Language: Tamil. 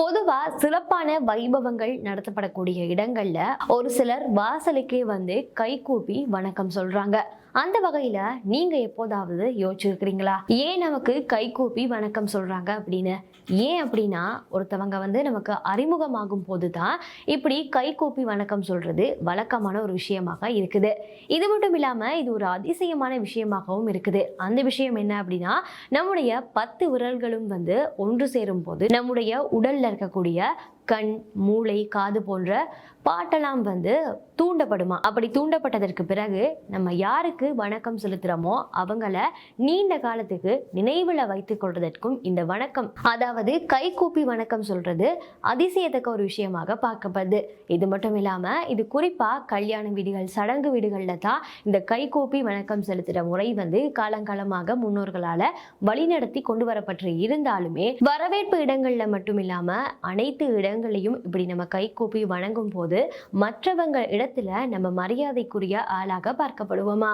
பொதுவா சிறப்பான வைபவங்கள் நடத்தப்படக்கூடிய இடங்கள்ல ஒரு சிலர் வாசலுக்கே வந்து கை கூப்பி வணக்கம் சொல்றாங்க. அந்த வகையில நீங்க எப்போதாவது யோசிச்சிருக்கிறீங்களா? ஏன் நமக்கு கை கூப்பி வணக்கம் சொல்றாங்க அப்படின்னு? ஏன் அப்படின்னா ஒருத்தவங்க வந்து நமக்கு அறிமுகமாகும் போது தான் இப்படி கை கூப்பி வணக்கம் சொல்றது வழக்கமான ஒரு விஷயமாக இருக்குது. இது மட்டும் இல்லாம இது ஒரு அதிசயமான விஷயமாகவும் இருக்குது. அந்த விஷயம் என்ன அப்படின்னா நம்முடைய பத்து விரல்களும் வந்து ஒன்று சேரும் போது நம்முடைய உடல்ல இருக்கக்கூடிய கண் மூளை காது போன்ற பாட்டெல்லாம் வந்து தூண்டப்படுமா? அப்படி தூண்டப்பட்டதற்கு பிறகு நம்ம யாருக்கு வணக்கம் செலுத்துகிறோமோ அவங்கள நீண்ட காலத்துக்கு நினைவில் வைத்து கொள்வதற்கும் இந்த வணக்கம் அதாவது கைகூப்பி வணக்கம் சொல்கிறது அதிசயத்தக்க ஒரு விஷயமாக பார்க்கப்படுது. இது மட்டும் இல்லாமல் இது குறிப்பாக கல்யாண வீடுகள் சடங்கு வீடுகளில் தான் இந்த கைகூப்பி வணக்கம் செலுத்துகிற முறை வந்து காலங்காலமாக முன்னோர்களால் வழிநடத்தி கொண்டு வரப்பட்டு இருந்தாலுமே வரவேற்பு இடங்களில் மட்டும் இல்லாமல் அனைத்து இடங்களையும் இப்படி நம்ம கைகூப்பி வணங்கும் போது மற்றவங்க இடத்துல நம்ம மரியாதைக்குரிய ஆளாக பார்க்கப்படுவோமா?